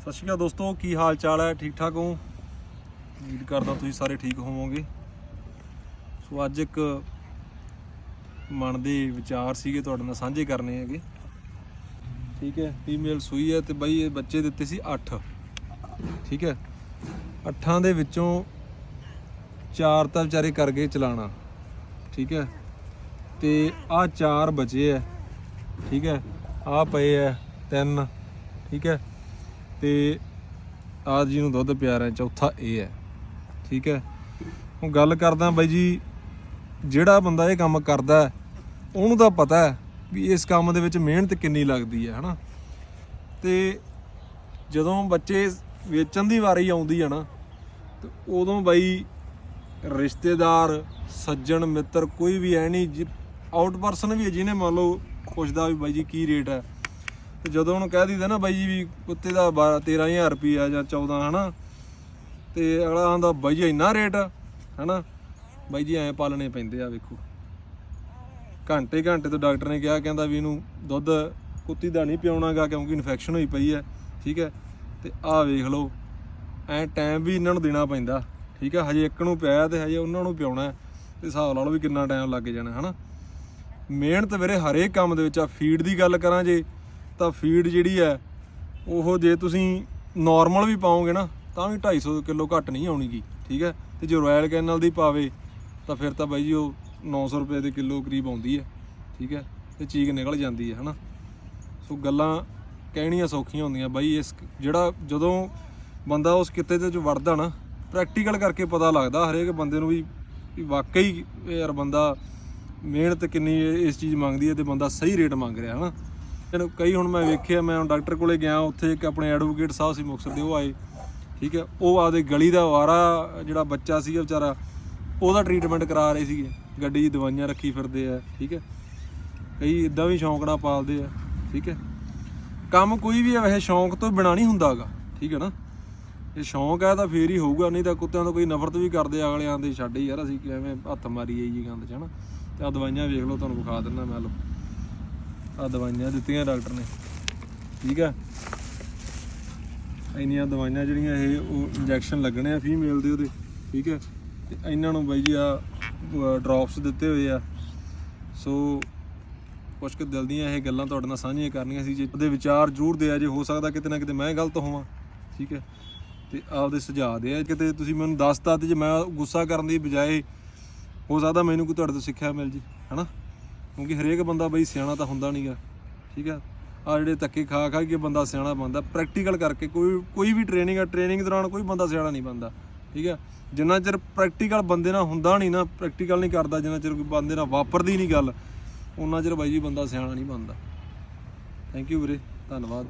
ਸਤਿ ਸ਼੍ਰੀ ਅਕਾਲ ਦੋਸਤੋ, ਕੀ ਹਾਲ ਚਾਲ ਹੈ? ਠੀਕ ਠਾਕ ਹੋ? ਉਮੀਦ ਕਰਦਾ ਤੁਸੀਂ ਸਾਰੇ ਠੀਕ ਹੋਵੋਗੇ। ਸੋ ਅੱਜ ਇੱਕ ਮਨ ਦੇ ਵਿਚਾਰ ਸੀਗੇ, ਤੁਹਾਡੇ ਨਾਲ ਸਾਂਝੇ ਕਰਨੇ ਹੈਗੇ। ਠੀਕ ਹੈ, ਫੀਮੇਲ ਸੂਈ ਹੈ ਤੇ ਬਾਈ ਇਹ ਬੱਚੇ ਦਿੱਤੇ ਸੀ 8 ਠੀਕ ਹੈ, ਅੱਠਾਂ ਦੇ ਵਿੱਚੋਂ ਚਾਰ ਤਾਂ ਵਿਚਾਰੇ ਕਰ ਗਏ ਚਲਾਣਾ। ਠੀਕ ਹੈ, ਤੇ ਆ ਚਾਰ ਬਚੇ ਹੈ। ਠੀਕ ਹੈ ਆ ਪਏ ਹੈ ਤਿੰਨ। ਠੀਕ ਹੈ ਤੇ ਆਹ ਜੀ ਨੂੰ ਦੁੱਧ ਪਿਆ ਰਿਹਾ, ਚੌਥਾ ਇਹ ਹੈ। ਠੀਕ ਹੈ? ਹੁਣ ਗੱਲ ਕਰਦਾ ਬਾਈ ਜੀ, ਜਿਹੜਾ ਬੰਦਾ ਇਹ ਕੰਮ ਕਰਦਾ ਉਹਨੂੰ ਤਾਂ ਪਤਾ ਹੈ ਵੀ ਇਸ ਕੰਮ ਦੇ ਵਿੱਚ ਮਿਹਨਤ ਕਿੰਨੀ ਲੱਗਦੀ ਹੈ, ਹਨਾ? ਤੇ ਜਦੋਂ ਬੱਚੇ ਵੇਚਣ ਦੀ ਵਾਰੀ ਆਉਂਦੀ ਹੈ ਨਾ, ਤੇ ਉਦੋਂ ਬਾਈ ਰਿਸ਼ਤੇਦਾਰ, ਸੱਜਣ, ਮਿੱਤਰ ਕੋਈ ਵੀ ਐ ਨਹੀਂ ਆਊਟ ਪਰਸਨ ਵੀ ਹੈ ਜਿਹਨੇ ਮੰਨ ਲਓ ਪੁੱਛਦਾ ਵੀ ਬਾਈ ਜੀ ਕੀ ਰੇਟ ਹੈ। ਤੇ ਜਦੋਂ ਉਹਨੂੰ ਕਹਿ ਦਿੰਦਾ ਨਾ ਬਾਈ ਜੀ ਵੀ ਕੁੱਤੇ ਦਾ 12 13000 ਰੁਪਿਆ ਜਾਂ 14 ਹਨਾ? ਤੇ ਅਗਲਾ ਆਂਦਾ ਬਾਈ ਜੀ ਇੰਨਾ ਰੇਟ? ਆ, ਹਨਾ? ਬਾਈ ਜੀ ਐਂ ਪਾਲਣੇ ਪੈਂਦੇ ਆ ਵੇਖੋ। ਘੰਟੇ ਘੰਟੇ ਤੋਂ ਡਾਕਟਰ ਨੇ ਕਿਹਾ ਕਹਿੰਦਾ ਵੀ ਇਹਨੂੰ ਦੁੱਧ ਕੁੱਤੀ ਦਾ ਨਹੀਂ ਪਿਉਣਾਗਾ ਕਿਉਂਕਿ ਇਨਫੈਕਸ਼ਨ ਹੋਈ ਪਈ ਹੈ ਠੀਕ ਹੈ? ਤੇ ਆਹ ਵੇਖ ਲਓ ਐ ਟਾਈਮ ਵੀ ਇਹਨਾਂ ਨੂੰ ਦੇਣਾ ਪੈਂਦਾ ਠੀਕ ਹੈ? ਹਜੇ ਇੱਕ ਨੂੰ ਪਿਆ ਤੇ ਹਜੇ ਉਹਨਾਂ ਨੂੰ ਪਿਉਣਾ ਹੈ। ਤੇ ਹਿਸਾਬ ਲਾ ਲਓ ਵੀ ਕਿੰਨਾ ਟਾਈਮ ਲੱਗ ਜਾਣਾ ਹਨਾ? ਮਿਹਨਤ ਵੀਰੇ ਹਰੇਕ ਕੰਮ ਦੇ ਵਿੱਚ ਆ ਫੀਡ ਦੀ ਗੱਲ ਕਰਾਂ ਜੇ ਤਾਂ ਫੀਡ ਜਿਹੜੀ ਹੈ, ਉਹ ਜੇ ਤੁਸੀਂ ਨਾਰਮਲ ਵੀ ਪਾਓਗੇ ਨਾ, ਤਾਂ ਵੀ 250 ਕਿਲੋ ਘੱਟ ਨਹੀਂ ਆਉਣੀਗੀ, ਠੀਕ ਹੈ? ਤੇ ਜੇ ਰਾਇਲ ਕੈਨਲ ਦੀ ਪਾਵੇ, ਤਾਂ ਫਿਰ ਤਾਂ ਬਾਈ ਜੀ ਉਹ 900 ਰੁਪਏ ਦੇ ਕਿਲੋ ਕਰੀਬ ਆਉਂਦੀ ਹੈ, ਠੀਕ ਹੈ? ਤੇ ਚੀਕ ਨਿਕਲ ਜਾਂਦੀ ਹੈ, ਹਨਾ? ਸੋ ਗੱਲਾਂ ਕਹਿਣੀਆਂ ਸੌਖੀਆਂ ਹੁੰਦੀਆਂ ਬਾਈ, ਇਸ ਜਿਹੜਾ ਜਦੋਂ ਬੰਦਾ ਉਸ ਕਿੱਤੇ ਦੇ ਚ ਵੜਦਾ ਨਾ ਪ੍ਰੈਕਟੀਕਲ ਕਰਕੇ ਪਤਾ ਲੱਗਦਾ ਹਰੇਕ ਬੰਦੇ ਨੂੰ ਵੀ ਵਾਕਈ ਯਾਰ ਬੰਦਾ ਮਿਹਨਤ ਕਿੰਨੀ ਇਸ ਚੀਜ਼ ਮੰਗਦੀ ਹੈ ਤੇ ਬੰਦਾ ਸਹੀ ਰੇਟ ਮੰਗ ਰਿਹਾ, ਹਨਾ? ਇਹਨੂੰ ਕਈ ਹੁਣ ਮੈਂ ਵੇਖਿਆ ਮੈਂ ਹੁਣ ਡਾਕਟਰ ਕੋਲੇ ਗਿਆ ਉੱਥੇ ਇੱਕ ਆਪਣੇ ਐਡਵੋਕੇਟ ਸਾਹਿਬ ਸੀ ਮੁਕਤਸਰ ਦੇ ਉਹ ਆਏ ਠੀਕ ਹੈ ਉਹ ਆਪਦੇ ਗਲੀ ਦਾ ਵਾਰਾ ਜਿਹੜਾ ਬੱਚਾ ਸੀਗਾ ਵਿਚਾਰਾ ਉਹਦਾ ਟ੍ਰੀਟਮੈਂਟ ਕਰਾ ਰਹੇ ਸੀਗੇ ਗੱਡੀ 'ਚ ਦਵਾਈਆਂ ਰੱਖੀ ਫਿਰਦੇ ਆ ਠੀਕ ਹੈ ਕਈ ਇਦਾਂ ਵੀ ਸ਼ੌਂਕੜਾ ਪਾਲਦੇ ਆ ਠੀਕ ਹੈ ਕੰਮ ਕੋਈ ਵੀ ਵੈਸੇ ਸ਼ੌਂਕ ਤੋਂ ਬਿਨਾ ਨਹੀਂ ਹੁੰਦਾਗਾ ਠੀਕ ਹੈ ਨਾ ਇਹ ਸ਼ੌਂਕ ਹੈ ਤਾਂ ਫੇਰ ਹੀ ਹੋਊਗਾ ਨਹੀਂ ਤਾਂ ਕੁੱਤਿਆਂ ਤੋਂ ਕੋਈ ਨਫ਼ਰਤ ਵੀ ਕਰਦੇ ਆ, ਅਗਲਿਆਂ ਦੇ ਛੱਡ ਯਾਰ ਅਸੀਂ ਕਿਵੇਂ ਹੱਥ ਮਾਰੀ ਆਈ ਜੀ ਗੰਦ ਚ ਹਨਾ ਤੇ ਆ ਦਵਾਈਆਂ ਵੇਖ ਲਓ ਤੁਹਾਨੂੰ ਵਿਖਾ ਦਿੰਦਾ ਮੈਂ ਲਓ। ਆ ਦਵਾਈਆਂ ਦਿੱਤੀਆਂ ਡਾਕਟਰ ਨੇ। ਠੀਕ ਹੈ ਇੰਨੀਆਂ ਦਵਾਈਆਂ ਜਿਹੜੀਆਂ ਇਹ ਉਹ ਇੰਜੈਕਸ਼ਨ ਲੱਗਣੇ ਆ ਫੀਮੇਲ ਦੇ ਉਹਦੇ। ਠੀਕ ਹੈ ਤੇ ਇਹਨਾਂ ਨੂੰ ਬਾਈ ਜੀ ਆ ਡ੍ਰੌਪਸ ਦਿੱਤੇ ਹੋਏ ਆ। ਸੋ ਕੁਝ ਕੁ ਦਿਲ ਦੀਆਂ ਇਹ ਗੱਲਾਂ ਤੁਹਾਡੇ ਨਾਲ ਸਾਂਝੀਆਂ ਕਰਨੀਆਂ ਸੀ। ਜੇ ਉਹਦੇ ਵਿਚਾਰ ਜ਼ਰੂਰ ਦੇ ਆ, ਜੇ ਹੋ ਸਕਦਾ ਕਿਤੇ ਨਾ ਕਿਤੇ ਮੈਂ ਗਲਤ ਹੋਵਾਂ। ਠੀਕ ਹੈ ਤੇ ਆਪਦੇ ਸੁਝਾਅ ਦੇ ਆ। ਕਿਤੇ ਤੁਸੀਂ ਮੈਨੂੰ ਦੱਸਤਾ ਤੇ ਜੇ ਮੈਂ ਗੁੱਸਾ ਕਰਨ ਦੀ ਬਜਾਏ ਹੋ ਸਕਦਾ ਮੈਨੂੰ ਕੋਈ ਤੁਹਾਡੇ ਤੋਂ ਸਿੱਖਿਆ ਮਿਲ ਜੀ। ਹਨਾ? ਕਿਉਂਕਿ ਹਰੇਕ ਬੰਦਾ ਬਈ ਸਿਆਣਾ ਤਾਂ ਹੁੰਦਾ ਨਹੀਂਗਾ ਠੀਕ ਹੈ ਆ ਜਿਹੜੇ ਧੱਕੇ ਖਾ ਖਾ ਕੇ ਬੰਦਾ ਸਿਆਣਾ ਬਣਦਾ ਪ੍ਰੈਕਟੀਕਲ ਕਰਕੇ ਕੋਈ ਕੋਈ ਵੀ ਟ੍ਰੇਨਿੰਗ ਆ ਟ੍ਰੇਨਿੰਗ ਦੌਰਾਨ ਕੋਈ ਬੰਦਾ ਸਿਆਣਾ ਨਹੀਂ ਬਣਦਾ, ਠੀਕ ਹੈ ਜਿੰਨਾ ਚਿਰ ਪ੍ਰੈਕਟੀਕਲ ਬੰਦੇ ਨਾਲ ਹੁੰਦਾ ਨਹੀਂ ਨਾ ਪ੍ਰੈਕਟੀਕਲ ਨਹੀਂ ਕਰਦਾ, ਜਿੰਨਾ ਚਿਰ ਕੋਈ ਬੰਦੇ ਨਾਲ ਵਾਪਰਦੀ ਨਹੀਂ ਗੱਲ ਉਹਨਾਂ ਚਿਰ ਬਾਈ ਜੀ ਬੰਦਾ ਸਿਆਣਾ ਨਹੀਂ ਬਣਦਾ। ਥੈਂਕ ਯੂ ਵੀਰੇ, ਧੰਨਵਾਦ।